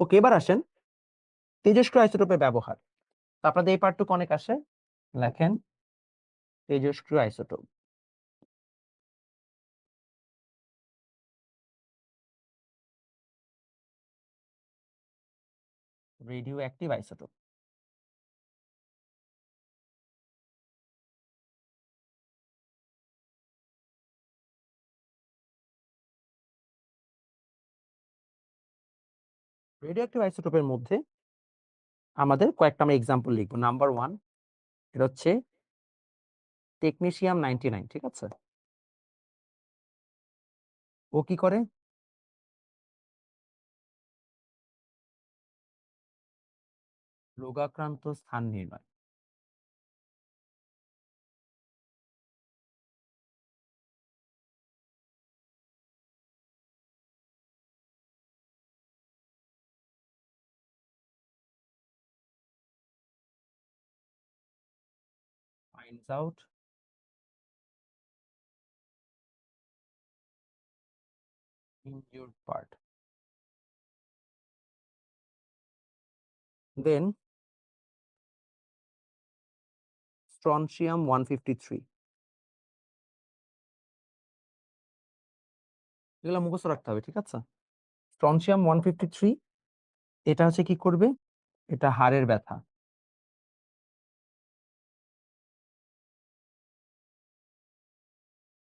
ওকে, এবার আসেন তেজস্ক্রিয় আইসোটোপের ব্যবহার। আপনাদের এই পার্টটুকু অনেক আসে। লেখেন তেজস্ক্রিয় isotope. Radioactive isotope. Radio active আইসোটোপের মধ্যে আমাদের কয়েকটা আমরা এক্সাম্পল লিখব। নাম্বার ওয়ান এটা হচ্ছে টেকনিশিয়াম নাইনটি নাইন ঠিক আছে? ও কি করে? রোগাক্রান্ত স্থান নির্ণয়। Finds out injured part. Then strontium 153. এগুলো মুখস্থ রাখতে হবে, ঠিক আছে স্ট্রনশিয়াম ওয়ান ফিফটি থ্রি এটা হচ্ছে কি করবে এটা হাড়ের ব্যথা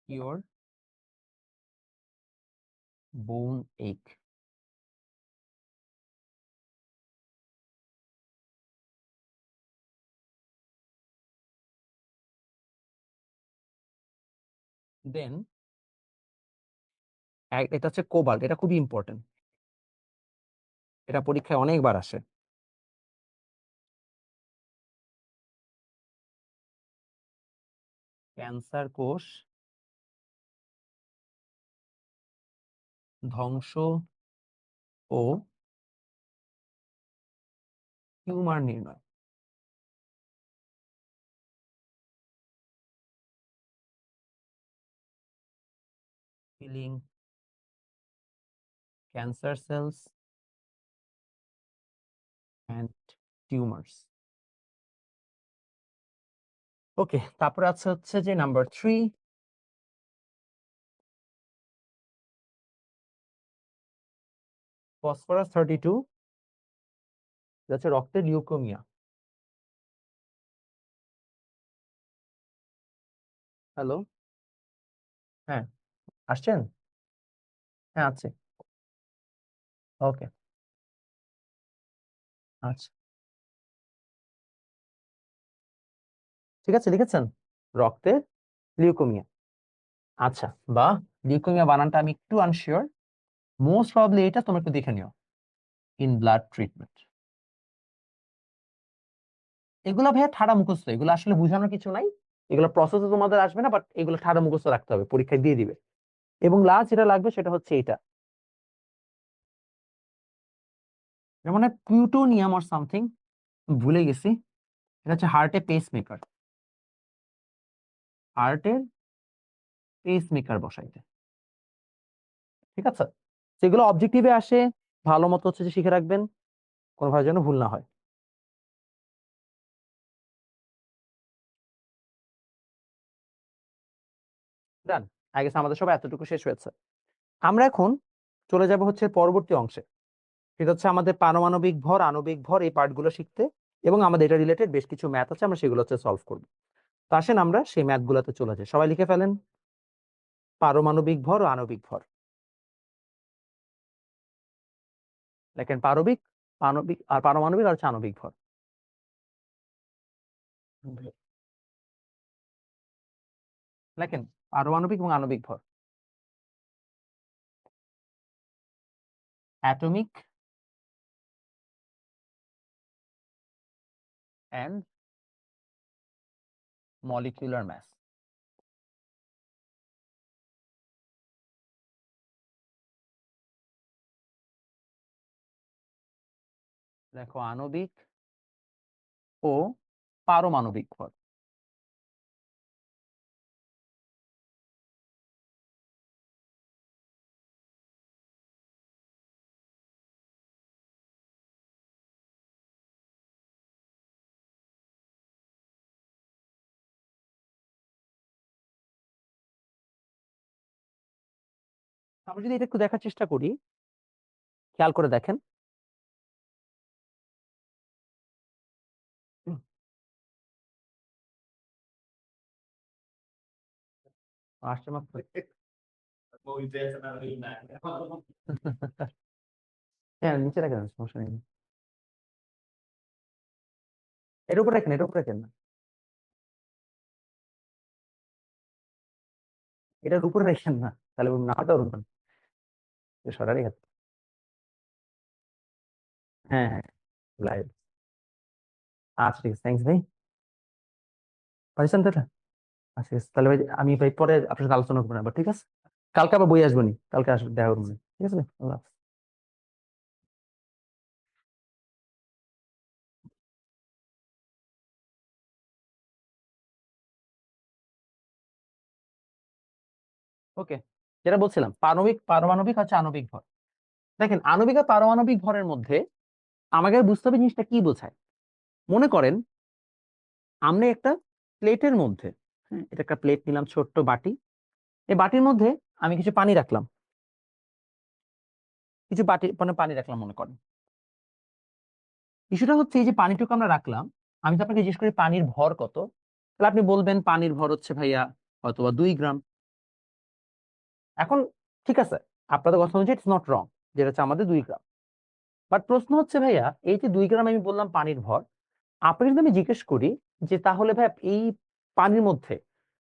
your bone ache. দেন এটা হচ্ছে কোবাল্ট এটা খুবই ইম্পর্টেন্ট এটা পরীক্ষায় অনেকবার আসে ক্যান্সার কোষ ধ্বংস ও টিউমার নির্ণয়। Killing cancer cells and tumors. Okay তারপরে আছে হচ্ছে যে number three phosphorus thirty two যাচ্ছে রক্তের লিউকোমিয়া। হ্যালো? হ্যাঁ আসছেন? হ্যাঁ আছে। ওকে। আচ্ছা। ঠিক আছে লিখেছেন? রক্তের লিউকোমিয়া। আচ্ছা বা লিউকোমিয়া বানানটা আমি একটু আনশিওর মোস্ট প্রবলি এটা তোমরা একটু দেখে নিও। ইন ব্লাড ট্রিটমেন্ট এগুলো ভাইয়া ঠাড়া মুখস্থ, এগুলো আসলে বোঝানোর কিছু নাই। এগুলো প্রসেসে তোমাদের আসবে না বাট এগুলো ঠাড়া মুখস্থ রাখতে হবে, পরীক্ষায় দিয়ে দিবে। এবং লাস্ট যেটা লাগবে সেটা হচ্ছে এটা মানে প্লুটোনিয়াম অর সামথিং ভুলে গেছি। এটা হচ্ছে হার্টে পেস মেকার হার্টের পেস মেকার বসাইতে। ঠিক আছে? সেগুলো অবজেক্টিভে আসে, ভালো মতো হচ্ছে যে শিখে রাখবেন কোনোভাবে যেন ভুল না হয়। ডান আগে আমাদের সবাই এতটুকু শেষ হয়েছে। আমরা এখন চলে যাব হচ্ছে পরবর্তী অংশে। সেটা হচ্ছে আমাদের পারমাণবিক ভর, আণবিক ভর এই পার্টগুলো শিখতে এবং আমাদের এটা রিলেটেড বেশ কিছু ম্যাথ আছে, আমরা সেগুলো হচ্ছে সলভ করব। তো আসেন আমরা সেই ম্যাথগুলোতে চলে যাই। সবাই লিখে ফেলেন। পারমাণবিক ভর ও আণবিক ভর। দেখেন পারবিক আণবিক আর পারমাণবিক আর হচ্ছে আণবিক ভর লেখেন পারমাণবিক এবং আণবিক ভর। Atomic and molecular mass. দেখো আণবিক ও পারমাণবিক ভর আমরা যদি এটা একটু দেখার চেষ্টা করি, খেয়াল করে দেখেন। আসছে মাত্র হ্যাঁ নিচে রাখেন সমস্যা নেই এর উপর রাখেন এর উপর রাখেন না এটার উপরে রাখেন না তাহলে নাটা উঠবেন সরারই হাত হ্যাঁ হ্যাঁ লাইভ আচ্ছা ঠিক আছে থ্যাংকস ভাই পাইছেন তো এটা? আচ্ছা তাহলে ভাই, আমি ভাই পরে আপনার সাথে আলোচনা করব আবার ঠিক আছে? কালকে আবার বই আসব নি, কালকে আসব, দেখা করব। ঠিক আছে আল্লাহ। ওকে, যেটা বলছিলাম, পারমাণবিক পারমাণবিক হচ্ছে আণবিক ভর। দেখেন, আণবিক আর পারমাণবিক ভরের মধ্যে আমাকে বুঝতে হবে জিনিসটা কি বোঝায়। মনে করেন, আমরা একটা প্লেটের মধ্যে এটা একটা প্লেট নিলাম, ছোট্ট বাটি। এই বাটির মধ্যে আমি কিছু পানি রাখলাম। কিছু বাটি মানে পানি রাখলাম, মনে করেন। ইস্যুটা হচ্ছে এই যে পানিটুকু আমরা রাখলাম, আমি তো আপনাকে জিজ্ঞেস করি পানির ভর কত? তাহলে আপনি বলবেন পানির ভর হচ্ছে ভাইয়া হয়তো বা দুই গ্রাম। এখন ঠিক আছে, আপনাদের কথা অনুযায়ী ইটস নট রং যেটা হচ্ছে আমাদের দুই গ্রাম। বাট প্রশ্ন হচ্ছে ভাইয়া, এই যে দুই গ্রাম আমি বললাম পানির ভর, আপনাকে যদি আমি জিজ্ঞেস করি যে তাহলে ভাই এই পানির মধ্যে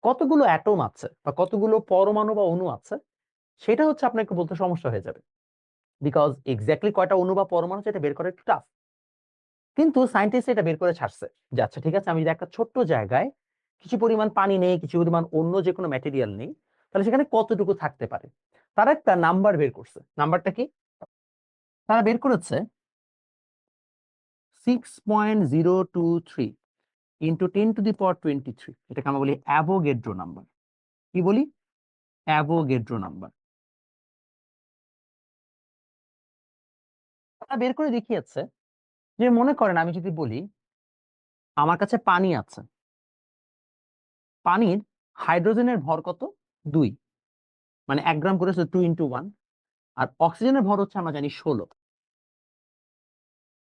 কতগুলো অ্যাটম আছে বা কতগুলো পরমাণু বা অণু আছে, সেটা হচ্ছে আপনাকে বলতে সমস্যা হয়ে যাবে। বিকজ এক্স্যাক্টলি কয়টা অণু বা পরমাণু সেটা বের করা একটু টাফ কিন্তু সায়েন্টিস্ট এটা বের করে ছাড়ছে যে আচ্ছা ঠিক আছে, আমি যদি একটা ছোট্ট জায়গায় কিছু পরিমাণ পানি নেই, কিছু পরিমাণ অন্য যে কোনো ম্যাটেরিয়াল নেই, তাহলে সেখানে কতটুকু থাকতে পারে? তারা একটা নাম্বার বের করছে। নাম্বারটা কি? তারা বের করেছে six point zero two three into ten to the power twenty three এটাকে আমরা বলি অ্যাভোগেড্রো নাম্বার। কি বলি? Avogadro number. বের করে দেখিয়েছে যে মনে করেন, আমি যদি বলি, আমার কাছে পানি আছে। পানির হাইড্রোজেনের ভর কত? দুই। মানে এক গ্রাম করে টু ইন্টু ওয়ান আর অক্সিজেনের ভর হচ্ছে আমরা জানি ষোলো।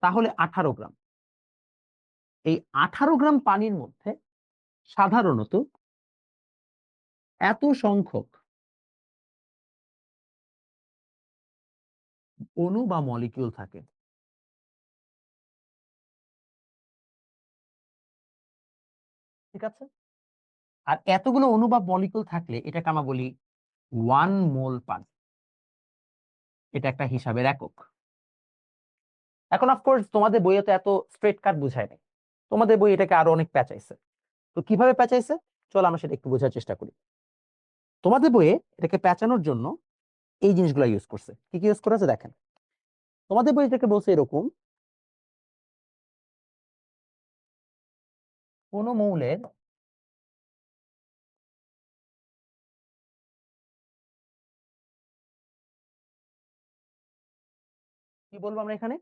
তাহলে আঠারো গ্রাম। এই আঠারো গ্রাম পানির মধ্যে সাধারণত এত সংখ্যক অণু বা মলিকিউল থাকে। ঠিক আছে? আর এতগুলো অণু বা মলিকিউল থাকলে এটাকে আমরা বলি ওয়ান মোল পানি। এটা একটা হিসাবের একক। এখন অফকোর্স তোমাদের বইয়ে তো এত স্ট্রেট কাট বুঝায় নাই। তোমাদের বই এটাকে আরও অনেক প্যাচাইছে। তো কীভাবে প্যাচাইছে? চলো আমরা সেটা একটু বোঝার চেষ্টা করি। তোমাদের বইয়ে এটাকে প্যাচানোর জন্য এই জিনিসগুলো ইউজ করছে। কি কি ইউজ করেছে? দেখেন। তোমাদের বই এটাকে বলছে এরকম, কোন মৌলের কি বলব আমরা এখানে?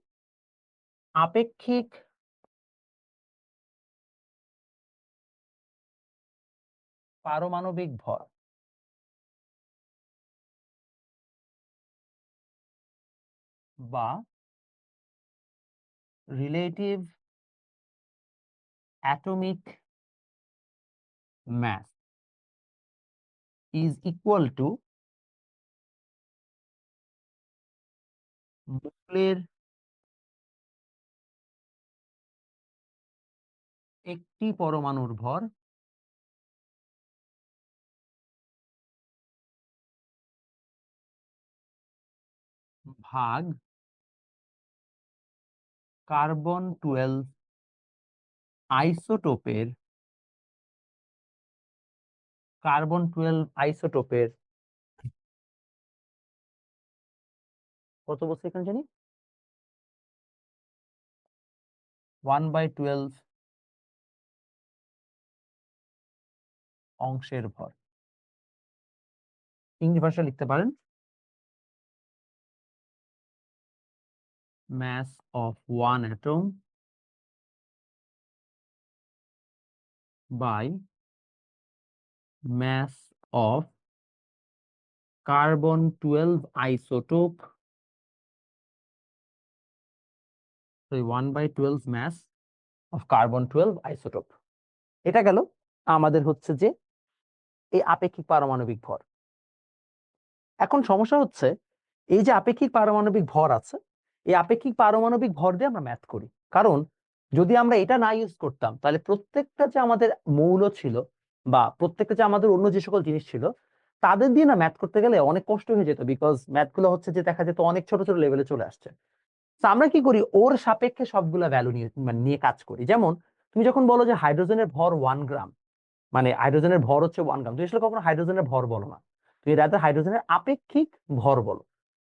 আপেক্ষিক পারমাণবিক ভর। বা relative atomic mass is equal to মৌলের একটি পরমাণুর ভর ভাগ কার্বন টুয়েলভ আইসোটোপের কার্বন টুয়েলভ আইসোটোপের কত বলছে এখানে জানি? ওয়ান বাই টুয়েলভ অংশের ভর। ইংরেজি ভাষা লিখতে পারেন? Mass of one atom by mass of carbon twelve isotope one by twelve mass of carbon twelve isotope এটা গেল আমাদের হচ্ছে যে এই আপেক্ষিক পারমাণবিক ভর। এখন সমস্যা হচ্ছে, এই যে আপেক্ষিক পারমাণবিক ভর আছে এই আপেক্ষিক পারমাণবিক ভর দিয়ে আমরা ম্যাথ করি। কারণ যদি আমরা এটা না ইউজ করতাম, তাহলে প্রত্যেকটা যে আমাদের মৌল ছিল বা প্রত্যেকটা যে আমাদের অন্য যে সকল জিনিস ছিল, তাদের দিয়ে না ম্যাথ করতে গেলে অনেক কষ্ট হয়ে যেত বিকজ ম্যাথগুলো হচ্ছে যে দেখা যেত অনেক ছোট ছোট লেভেলে চলে আসছে। তো আমরা কি করি? ওর সাপেক্ষে সবগুলা ভ্যালু নিয়ে মানে নিয়ে কাজ করি। যেমন তুমি যখন বলো যে হাইড্রোজেনের ভর ওয়ান গ্রাম মানে হাইড্রোজেনের ভর হচ্ছে ওয়ান গ্রাম তুমি আসলে কখনো হাইড্রোজেনের ভর বলো না। তুমি রাতে হাইড্রোজেনের আপেক্ষিক ভর বলো।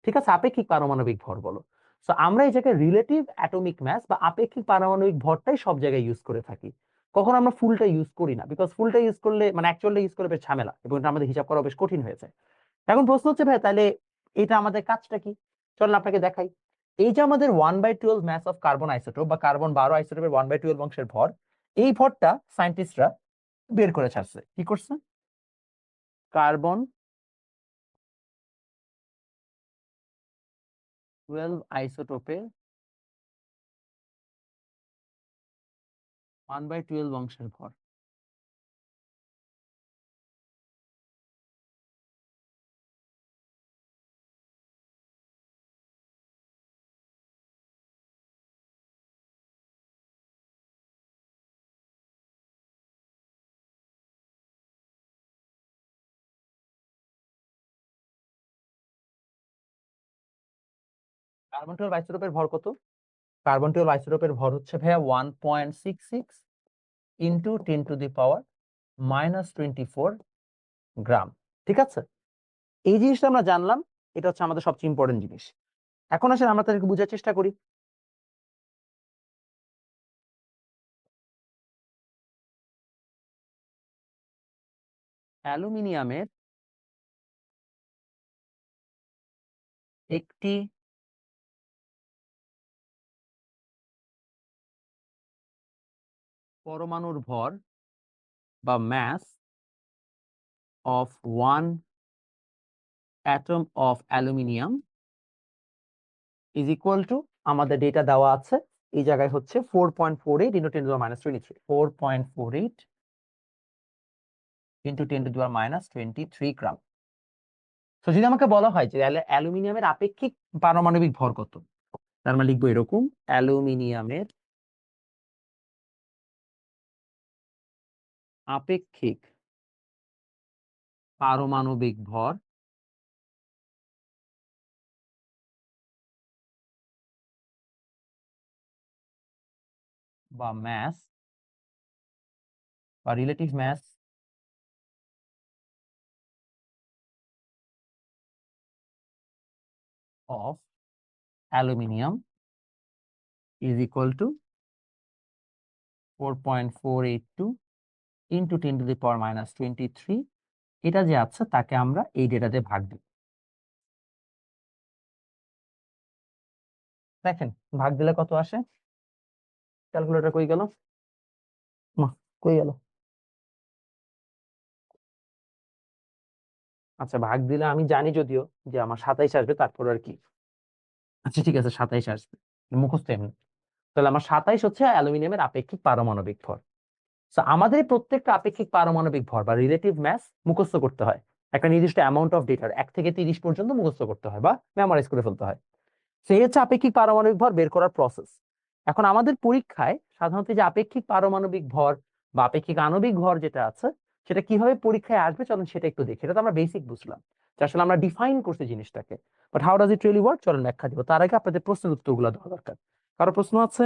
ঠিক আছে? আপেক্ষিক পারমাণবিক ভর বলো। সো আমরা জায়গায় রিলেটিভ অ্যাটমিক ম্যাস বা আপেক্ষিক পারমাণবিক ভরটাই সব জায়গায় ইউজ করে থাকি। কখন আমরা ফুলটা ইউজ করি না বিকজ ফুলটা ইউজ করলে মানে অ্যাকচুয়ালি ইউজ করলে বেশ ঝামেলা এবং এটা আমাদের হিসাব করা বেশ কঠিন হয়ে যায়। এখন প্রশ্ন হচ্ছে, ভাই, তাহলে এটা আমাদের কাজটা কি? চলেন আপনাকে দেখাই। এই যে আমাদের one by twelve mass of carbon isotope বা কার্বন বারো আইসোটোপের ওয়ান বাই টুয়েলভ অংশের ভর, এই ভরটা সায়েন্টিস্টরা বের করে ছাড়ছে। কি করছে? কার্বন টুয়েলভ আইসোটোপে ওয়ান বাই টুয়েলভ অংশের ভর। কার্বন টুয়েলভ আইসোটোপের ভর কত? কার্বন টুয়েলভ আইসোটোপের ভর হচ্ছে ভাইয়া one point six six into ten to the power minus twenty four gram ঠিক আছে? এই জিনিসটা আমরা জানলাম, এটা হচ্ছে আমাদের সবচেয়ে ইম্পর্টেন্ট জিনিস। এখন আসলে আমরা তাদেরকে বোঝার চেষ্টা করি। অ্যালুমিনিয়ামের একটি পরমাণুর ভর বা mass of one atom of aluminium is equal to আমাদের ডেটা দেওয়া আছে। এই জায়গায় হচ্ছে four point four eight into ten to minus twenty three four point four eight into ten to minus twenty three gram তো যদি আমাকে বলা হয় যে অ্যালুমিনিয়ামের আপেক্ষিক পারমাণবিক ভর কত? তার মানে লিখব এরকম, অ্যালুমিনিয়ামের আপেক্ষিক পারমাণবিক ভর বা ম্যাস বা relative mass of aluminium is equal to 4.482 into 10 the the power minus 23 এটা যে আছে তাকে আমরা এই ডেটাতে ভাগ দিই দেখেন, ভাগ দিলে কত আসে? ক্যালকুলেটর কই গেল? কই গেল? আচ্ছা ভাগ দিলে আমি জানি যদিও যে আমার সাতাইশ আসবে, তারপর আর কি। আচ্ছা ঠিক আছে, সাতাইশ আসবে। মুখস্থ এমনি। তাহলে আমার সাতাইশ হচ্ছে অ্যালুমিনিয়ামের আপেক্ষিক পারমাণবিক ভর। তো আমাদের প্রত্যেকটা আপেক্ষিক পারমাণবিক ভর বা রিলেটিভ ম্যাস মুখস্থ করতে হয়। একটা নির্দিষ্ট অ্যামাউন্ট অফ ডেটার এক থেকে তিরিশ পর্যন্ত মুখস্থ করতে হয় বা মেমোরাইজ করে ফেলতে হয়। সেই হচ্ছে আপেক্ষিক পারমাণবিক ভর বের করার প্রসেস এখন আমাদের পরীক্ষায় সাধারণত যে আপেক্ষিক পারমাণবিক ভর বা আপেক্ষিক আণবিক ভর যেটা আছে, সেটা কীভাবে পরীক্ষায় আসবে চলেন সেটা একটু দেখি। এটা তো আমরা বেসিক বুঝলাম। যে আসলে আমরা ডিফাইন করছি জিনিসটাকে। But how does it really work চলেন ব্যাখ্যা দিব। তার আগে আপনাদের প্রশ্নের উত্তরগুলো দেওয়া দরকার। কারও প্রশ্ন আছে?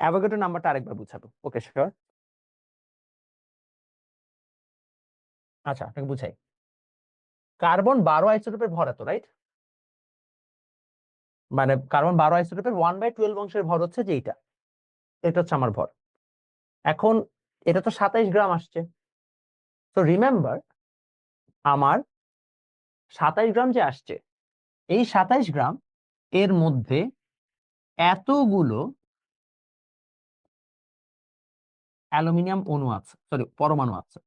অ্যাভোগাড্রো নাম্বারটা আরেকবার বুঝাবো। ওকে শিওর আচ্ছা আপনাকে বুঝাই। কার্বন বারো আইসোটোপের ভর এত রাইট মানে কার্বন বারো আইসোটোপের ওয়ান বাই টুয়েলভ অংশের ভর হচ্ছে যে এইটা। এটা হচ্ছে আমার ভর। এখন এটা তো সাতাইশ গ্রাম আসছে। তো রিমেম্বার আমার সাতাইশ গ্রাম যে আসছে, এই সাতাইশ গ্রাম এর মধ্যে এতগুলো অ্যালুমিনিয়াম অণু আছে সরি পরমাণু আছে।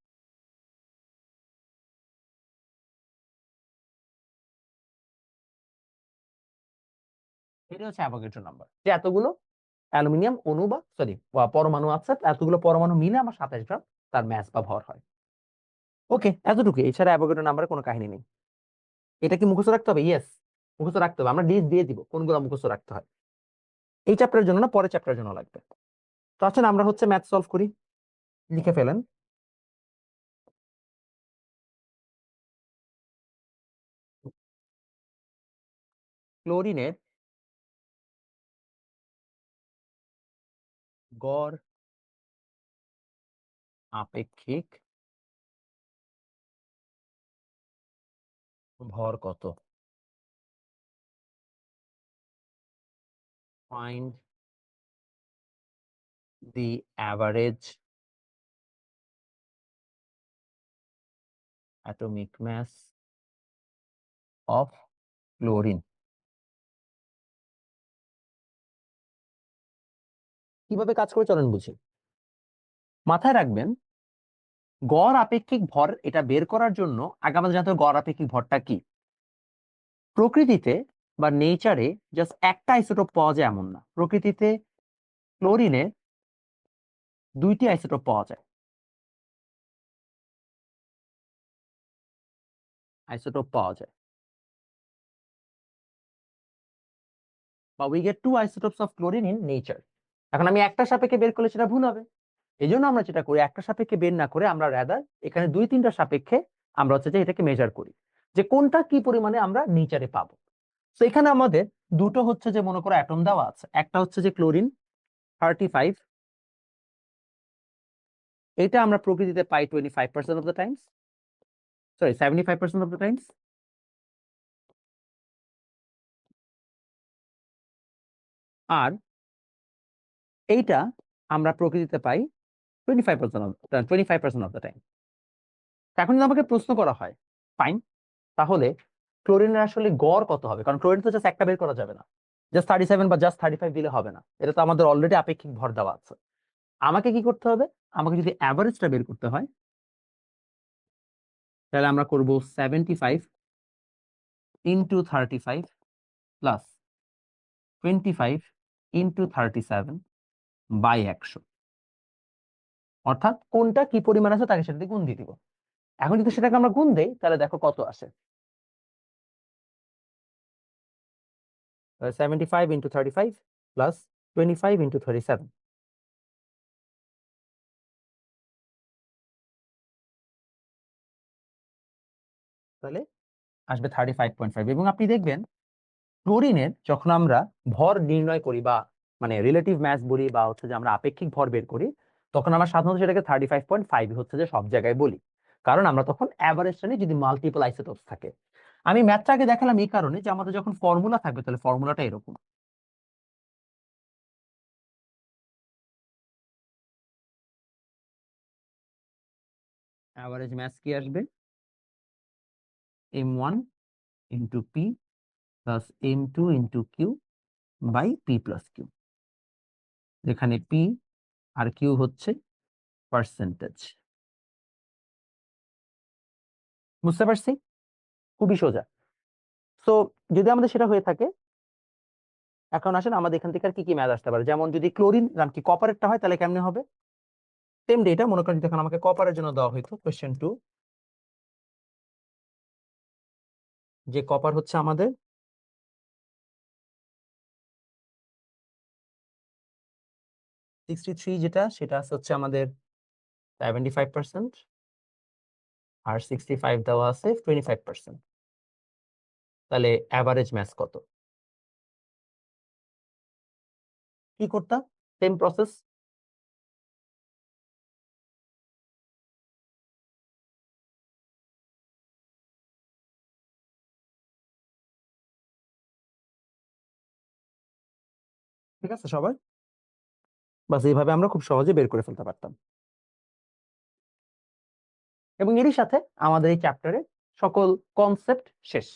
এতগুলো পরমাণু আছে, এতগুলো পরমাণু মিলে আমার সাতাশ গ্রাম তার ম্যাচ বা ভর হয়। ওকে, এতটুকু। এছাড়া অ্যাভোগাড্রো নাম্বারের কোনো কাহিনী নেই। এটা কি মুখস্থ রাখতে হবে? ইয়েস মুখস্থ রাখতে হবে। আমরা লিস্ট দিয়ে দিব কোনগুলো মুখস্থ রাখতে হয়। এই চ্যাপ্টারের জন্য না, পরের চ্যাপ্টারের জন্য লাগবে। তো আচ্ছা আমরা হচ্ছে ম্যাথ সলভ করি। লিখে ফেলেন। ক্লোরিনের গড় আপেক্ষিক ভর কত? Find the average atomic mass of chlorine. কীভাবে কাজ করে চলেন বুঝি। মাথায় রাখবেন, গড় আপেক্ষিক ভর এটা বের করার জন্য আগে আমাদের জানতে গড় আপেক্ষিক ভরটা কি। প্রকৃতিতে বা নেচারে জাস্ট একটা আইসোটোপ পাওয়া যায় এমন না। প্রকৃতিতে ক্লোরিনে দুইটি আইসোটোপ পাওয়া যায়। আইসোটোপ পাওয়া যায়। বা we get two isotopes of chlorine in nature এখন আমি একটা সাপেক্ষে বের করলে সেটা ভুল হবে। এই জন্য আমরা যেটা করি, একটা সাপেক্ষে বের না করে আমরা র্যাদার এখানে দুই তিনটা সাপেক্ষে আমরা হচ্ছে যে এটাকে মেজার করি যে কোনটা কি পরিমাণে আমরা নেচারে পাবো। তো এখানে আমাদের দুটো হচ্ছে যে মনে করো অ্যাটম দেওয়া আছে। একটা হচ্ছে যে ক্লোরিন থার্টি ফাইভ এটা আমরা প্রকৃতিতে পাই twenty five percent of the times sorry seventy five percent of the times আর এইটা আমরা প্রকৃতিতে পাই twenty five percent of twenty five percent of the time এখন যদি আমাকে প্রশ্ন করা হয় ফাইন তাহলে ক্লোরিনের আসলে গড় কত হবে? কারণ ক্লোরিন তো জাস্ট একটা বের করা যাবে না। জাস্ট থার্টি সেভেন বা জাস্ট থার্টি ফাইভ দিলে হবে না। এটা তো আমাদের অলরেডি আপেক্ষিক ভর দেওয়া আছে। আমাকে কি করতে হবে? আমাকে যদি অ্যাভারেজটা বের করতে হয়, তাহলে আমরা করব seventy five into thirty five plus twenty five into thirty seven by একশো। অর্থাৎ কোনটা কি পরিমাণ আছে তাকে সেটাতে গুণ দিয়ে দিব। এখন যদি সেটাকে আমরা গুণ দেই, তাহলে দেখো কত আসে। Seventy five into thirty five plus twenty five into thirty seven তাহলে আসবে থার্টি ফাইভ পয়েন্ট ফাইভ এবং আপনি দেখবেন ক্লোরিনের যখন আমরা ভর নির্ণয় করি বা মানে রিলেটিভ ম্যাস বলি বা হচ্ছে যে আমরা আপেক্ষিক ভর বের করি, তখন আমরা সাধারণত সেটাকে থার্টি ফাইভ পয়েন্ট ফাইভ হচ্ছে যে সব জায়গায় বলি। কারণ আমরা তখন অ্যাভারেজটা নিই যদি মাল্টিপল আইসোটোপস থাকে। আমি ম্যাথটা আগে দেখালাম এই কারণে যে আমাদের যখন ফর্মুলা থাকবে, তাহলে ফর্মুলাটা এরকম। অ্যাভারেজ ম্যাথ কি আসবে? M one into P plus M two into Q by P plus Q যেখানে পি আর কিউ হচ্ছে পার্সেন্টেজ বুঝতে পারছি? খুবই সোজা। সো যদি আমাদের সেটা হয়ে থাকে, এখন আসেন আমাদের এখান থেকে আর কি কি ম্যাথ আসতে পারে? যেমন যদি ক্লোরিন নাম কি কপারেটটা হয় তাহলে কেমনে হবে? সেম ডেটা মনে করেন যখন আমাকে কপারের জন্য দেওয়া হইতো কোয়েশ্চেন টু যে কপার হচ্ছে আমাদের সিক্সটি থ্রি যেটা, সেটা হচ্ছে আমাদের সেভেন্টি ফাইভ পার্সেন্ট আর সিক্সটি ফাইভ দেওয়া আছে টোয়েন্টি ফাইভ পার্সেন্ট তাহলে অ্যাভারেজ ম্যাথ কত? কি করতাম? সেম প্রসেস ঠিক আছে সবাই? বাস এইভাবে আমরা খুব সহজে বের করে ফেলতে পারতাম। এবং এরই সাথে আমাদের এই চ্যাপ্টারে সকল কনসেপ্ট শেষ।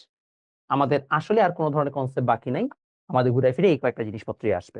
আমাদের আসলে আর কোনো ধরনের কনসেপ্ট বাকি নাই। আমাদের ঘুরে ফিরে এই কয়েকটা জিনিসপত্রই আসবে।